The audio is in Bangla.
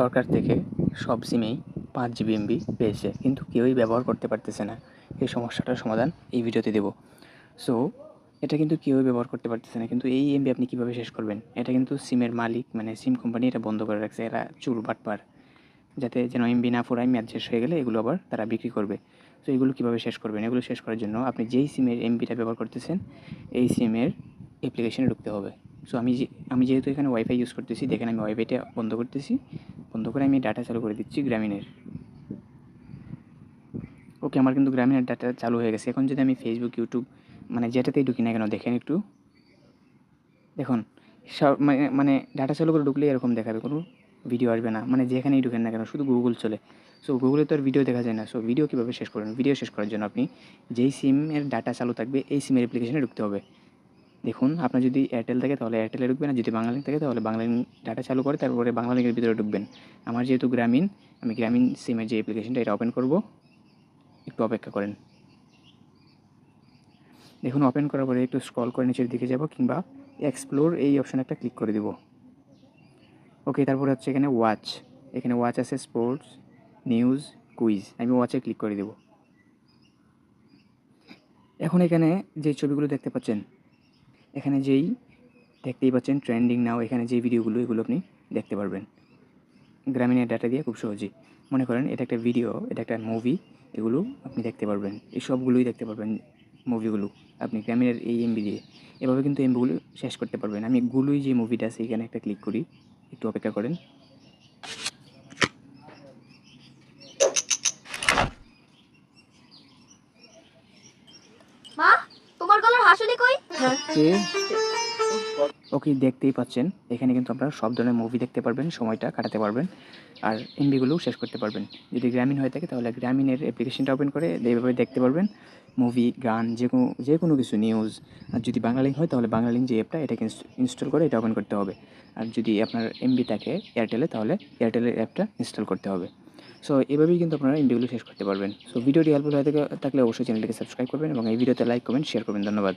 সরকার থেকে সব সিমেই পাঁচ জিবি এমবি পেয়েছে, কিন্তু কেউই ব্যবহার করতে পারতেছে না। এই সমস্যাটার সমাধান এই ভিডিওতে দেব। সো এটা কিন্তু কেউই ব্যবহার করতে পারতেছে না, কিন্তু এই এমবি আপনি কীভাবে শেষ করবেন? এটা কিন্তু সিমের মালিক মানে সিম কোম্পানি এটা বন্ধ করে রাখছে, এরা চুল বাটপার। যাতে যেন এমবি না ফুরায়, মেয়াদ শেষ হয়ে গেলে এগুলো আবার তারা বিক্রি করবে। তো এগুলো কীভাবে শেষ করবেন? এগুলো শেষ করার জন্য আপনি যেই সিমের এমবিটা ব্যবহার করতেছেন, এই সিমের অ্যাপ্লিকেশনে ঢুকতে হবে। সো আমি আমি যেহেতু এখানে ওয়াইফাই ইউজ করতেছি, দেখেন আমি ওয়াইফাইটা বন্ধ করতেছি। বন্ধ করে আমি ডাটা চালু করে দিচ্ছি গ্রামীণের। ওকে আমার কিন্তু গ্রামীণের ডাটা চালু হয়ে গেছে। এখন যদি আমি ফেসবুক ইউটিউব মানে যেটাতেই ঢুকি না কেন, দেখেন একটু। দেখুন, সব মানে মানে ডাটা চালু করে ঢুকলে এরকম দেখাবে, কোনো ভিডিও আসবে না। মানে যেখানেই ঢুকেন না কেন, শুধু গুগল চলে। সো গুগলে তো আর ভিডিও দেখা যায় না। সো ভিডিও কীভাবে শেষ করবেন ভিডিও শেষ করার জন্য আপনি যেই সিমের ডাটা চালু থাকবে, এই সিমের অ্যাপ্লিকেশনে ঢুকতে হবে। দেখুন, আপনার যদি এয়ারটেল থাকে তাহলে এয়ারটেলে ঢুকবেন, আর যদি বাংলালিঙ্ক থাকে তাহলে বাংলালিঙ্ক ডাটা চালু করে, তারপরে বাংলালিঙ্কের ভিতরে ঢুকবেন। আমার যেহেতু গ্রামীণ আমি গ্রামীণ সিমের যে অ্যাপ্লিকেশনটা এটা ওপেন করব। একটু অপেক্ষা করেন। দেখুন ওপেন করার পরে একটু স্ক্রল করে নিচের দিকে যাব, কিংবা এক্সপ্লোর এই অপশানে একটা ক্লিক করে দেব। ওকে তারপরে হচ্ছে এখানে ওয়াচ এখানে ওয়াচ আছে স্পোর্টস নিউজ কুইজ আমি ওয়াচে ক্লিক করে দেব। এখন এখানে যে ছবিগুলো দেখতে পাচ্ছেন এখানে যেই দেখতেই পাচ্ছেন ট্রেন্ডিং নাও এখানে যে ভিডিওগুলো এগুলো আপনি দেখতে পারবেন। গ্রামীণের ডাটা দিয়ে খুব সহজেই। মনে করেন এটা একটা ভিডিও এটা একটা মুভি এগুলো আপনি দেখতে পারবেন। এই সবগুলোই দেখতে পারবেন মুভিগুলো আপনি গ্রামীণের এই এমবি দিয়ে। এভাবে কিন্তু এমবিগুলো শেষ করতে পারবেন। আমি গুলোই যে মুভিটা আছে, এখানে একটা ক্লিক করি। একটু অপেক্ষা করেন। হাসুলি কই? ওকে দেখতেই পাচ্ছেন। এখানে কিন্তু আপনারা সব ধরনের মুভি দেখতে পারবেন, সময়টা কাটাতে পারবেন, আর এমবিগুলোও শেষ করতে পারবেন। যদি গ্রামীণ হয়ে থাকে তাহলে গ্রামীণের অ্যাপ্লিকেশনটা ওপেন করে এইভাবে দেখতে পারবেন। মুভি গান, যে কোনো যে কোনো কিছু নিউজ আর যদি বাংলালিঙ্ক হয় তাহলে বাংলালিঙ্ক যে অ্যাপটা এটাকে ইনস্টল করে এটা ওপেন করতে হবে। আর যদি আপনার এমবি থাকে এয়ারটেলে তাহলে এয়ারটেলের অ্যাপটা ইনস্টল করতে হবে। সো এভাবেই কিন্তু আপনারা ইন্টারভিউ শেষ করতে পারবেন। সো ভিডিওটি হেল্পফুল হয়ে থাকে, থাকলে অবশ্যই চ্যানেলটিকে সাবস্ক্রাইব করবেন এবং এই ভিডিওতে লাইক কমেন্ট শেয়ার করবেন। ধন্যবাদ।